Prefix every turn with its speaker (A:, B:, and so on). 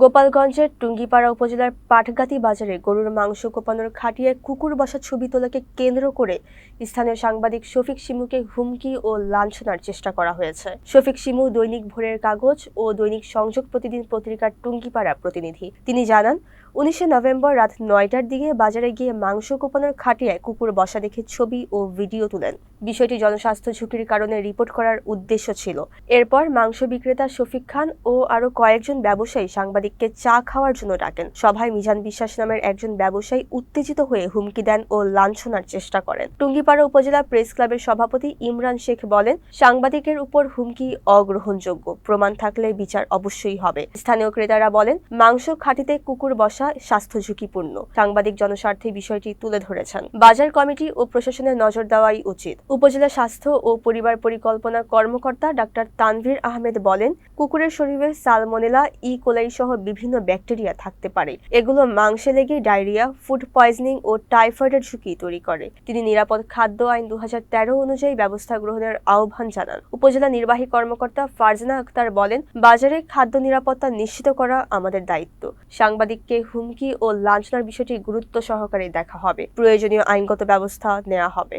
A: গোপালগঞ্জের টুঙ্গিপাড়া উপজেলার পাটগাতি বাজারে গরুর মাংস কোপানোর খাটিয়ায় কুকুর বসা ছবি তোলাকে কেন্দ্র করে স্থানীয় সাংবাদিক শফিক শিমুকে হুমকি ও লাঞ্ছনার চেষ্টা করা হয়েছে। শফিক শিমু দৈনিক ভোরের কাগজ ও দৈনিক সংযোগ প্রতিদিন পত্রিকার টুঙ্গিপাড়া প্রতিনিধি। তিনি জানান, উনিশে নভেম্বর রাত নয়টার দিকে বাজারে গিয়ে মাংস কোপানোর খাটিয়ায় কুকুর বসা দেখে ছবি ও ভিডিও তুলেন। বিষয়টি জনস্বাস্থ্য ঝুঁকির কারণে রিপোর্ট করার উদ্দেশ্য ছিল। এরপর মাংস বিক্রেতা শফিক খান ও আরও কয়েকজন ব্যবসায়ী সাংবাদিককে চা খাওয়ার জন্য ডাকেন। সভায় মিজান বিশ্বাস নামের একজন ব্যবসায়ী উত্তেজিত হয়ে হুমকি দেন ও লাঞ্ছনার চেষ্টা করেন। টুঙ্গিপাড়া উপজেলা প্রেস ক্লাবের সভাপতি ইমরান শেখ বলেন, সাংবাদিকের উপর হুমকি অগ্রহণযোগ্য, প্রমাণ থাকলে বিচার অবশ্যই হবে। স্থানীয় ক্রেতারা বলেন, মাংস খাঁটিতে কুকুর বসা স্বাস্থ্য ঝুঁকিপূর্ণ সাংবাদিক জনস্বার্থে বিষয়টি তুলে ধরেছেন। বাজার কমিটি ও প্রশাসনের নজর দেওয়াই উচিত। উপজেলা স্বাস্থ্য ও পরিবার পরিকল্পনা কর্মকর্তা ডাক্তার তানভীর আহমেদ বলেন, কুকুরের শরীরে সালমোনেলা, ই. কোলাই সহ বিভিন্ন ব্যাকটেরিয়া থাকতে পারে। এগুলো মাংসে লেগে ডায়রিয়া, ফুড পয়জনিং ও টাইফয়েডের ঝুঁকি তৈরি করে। তিনি নিরাপদ খাদ্য আইন দুহাজার তেরো অনুযায়ী ব্যবস্থা গ্রহণের আহ্বান জানান। উপজেলা নির্বাহী কর্মকর্তা ফারজানা আক্তার বলেন, বাজারে খাদ্য নিরাপত্তা নিশ্চিত করা আমাদের দায়িত্ব। সাংবাদিককে হুমকি ও লাঞ্ছনার বিষয়টি গুরুত্ব সহকারে দেখা হবে। প্রয়োজনীয় আইনগত ব্যবস্থা নেওয়া হবে।